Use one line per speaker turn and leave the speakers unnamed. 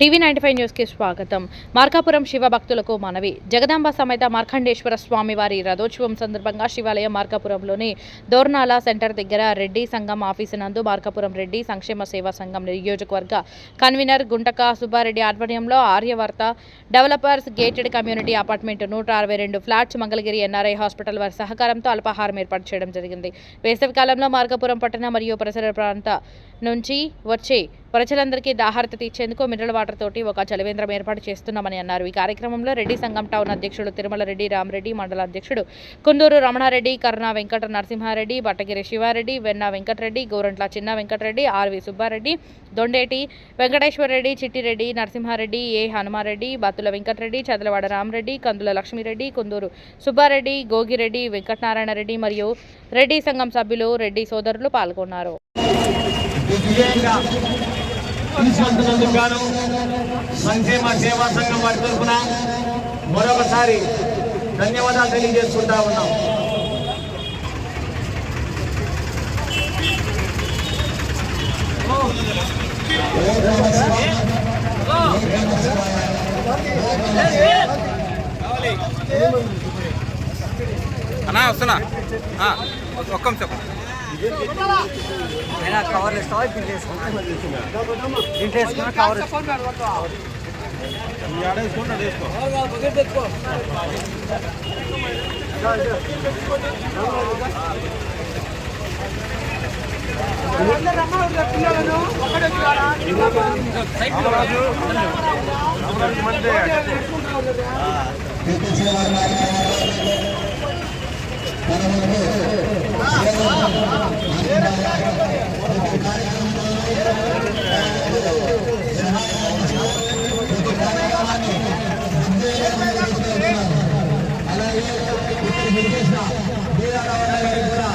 TV ninety five న్యూస్కి స్వాగతం. మార్కాపురం శివ భక్తులకు మనవి. జగదాంబ సమేత మార్కండేశ్వర స్వామి వారి రథోత్సవం సందర్భంగా శివాలయం మార్కాపురంలోని దోర్నాల సెంటర్ దగ్గర రెడ్డి సంఘం ఆఫీసు నందు మార్కాపురం రెడ్డి సంక్షేమ సేవా సంఘం నియోజకవర్గ కన్వీనర్ గుంటక సుబ్బారెడ్డి ఆధ్వర్యంలో Aryavarta developers gated community apartment నూట అరవై రెండు ఫ్లాట్స్ మంగళగిరి ఎన్ఆర్ఐ హాస్పిటల్ వారి సహకారంతో అల్పాహారం ఏర్పాటు చేయడం జరిగింది. వేసవికాలంలో మార్కాపురం పట్టణ మరియు పరిసర ప్రాంత నుంచి వచ్చే ప్రజలందరికీ దాహారత తీర్చేందుకు మినరల్ వాటర్ తోటి ఒక చలివేంద్రం ఏర్పాటు చేస్తున్నామని అన్నారు. ఈ కార్యక్రమంలో రెడ్డి సంఘం టౌన్ అధ్యక్షుడు తిరుమల రెడ్డి రామరెడ్డి మండల అధ్యక్షుడు కుందూరు రమణారెడ్డి కరుణ వెంకట నరసింహారెడ్డి బట్టగిరి శివారెడ్డి వెన్న వెంకటరెడ్డి గోరంట్ల చిన్న వెంకటరెడ్డి ఆర్వి సుబ్బారెడ్డి దొండేటి వెంకటేశ్వరరెడ్డి చిట్టిరెడ్డి నరసింహారెడ్డి ఏ హనుమారెడ్డి బతుల వెంకటరెడ్డి చదలవాడ రామరెడ్డి కందుల లక్ష్మీరెడ్డి కుందూరు సుబ్బారెడ్డి గోగిరెడ్డి వెంకటనారాయణ రెడ్డి మరియు రెడ్డి సంఘం సభ్యులు రెడ్డి సోదరులు పాల్గొన్నారు.
విజయంగా తీసుకెళ్తున్నందుకు గాను సంక్షేమ సేవా సంఘం వారి తరఫున మరొకసారి ధన్యవాదాలు తెలియజేసుకుంటా ఉన్నాం.
అన్నా వస్తున్నా. ఒక్క నిమిషం.
అయినా కవర్ వేస్తావా? దీంట్లో వేసుకుంటా. దీంట్లో వేసుకున్నా కవర్
చేసిన బీదారావు గారికి కూడా